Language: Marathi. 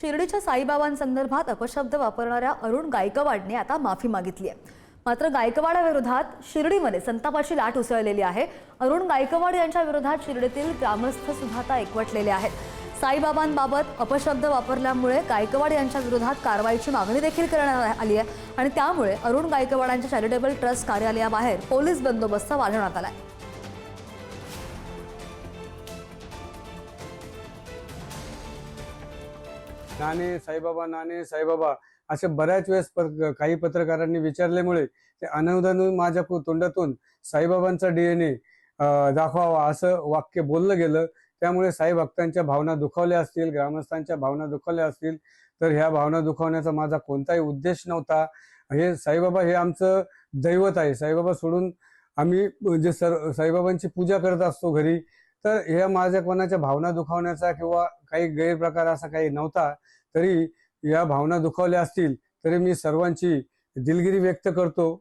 शिर्डीच्या साईबाबांसंदर्भात अपशब्द वापरणाऱ्या अरुण गायकवाडने आता माफी मागितली आहे. मात्र गायकवाडाविरोधात शिर्डीमध्ये संतापाची लाट उसळलेली आहे. अरुण गायकवाड यांच्या विरोधात शिर्डीतील ग्रामस्थ सुद्धा आता एकवटलेले आहेत. साईबाबांबाबत अपशब्द वापरल्यामुळे गायकवाड यांच्या विरोधात कारवाईची मागणी देखील करण्यात आली आहे आणि त्यामुळे अरुण गायकवाडांच्या चॅरिटेबल ट्रस्ट कार्यालयाबाहेर पोलीस बंदोबस्त वाढवण्यात आला आहे. नाणे साईबाबा नाणे साईबाबा असे बऱ्याच वेळेस काही पत्रकारांनी विचारल्यामुळे ते अनवधान माझ्या तोंडातून साईबाबांचा डीएनए दाखवावा असं वाक्य बोललं गेलं. त्यामुळे साई भक्तांच्या भावना दुखावल्या असतील ग्रामस्थांच्या भावना दुखावल्या असतील तर ह्या भावना दुखावण्याचा माझा कोणताही उद्देश नव्हता. हे साईबाबा हे आमचं दैवत आहे. साईबाबा सोडून आम्ही जे सर साईबाबांची पूजा करत असतो घरी तर ह्या माझ्या कोणाच्या भावना दुखावण्याचा किंवा काही गैरप्रकार असा काही नव्हता तरी या भावना दुखावल्या असतील तरी मी सर्वांची दिलगिरी व्यक्त करतो.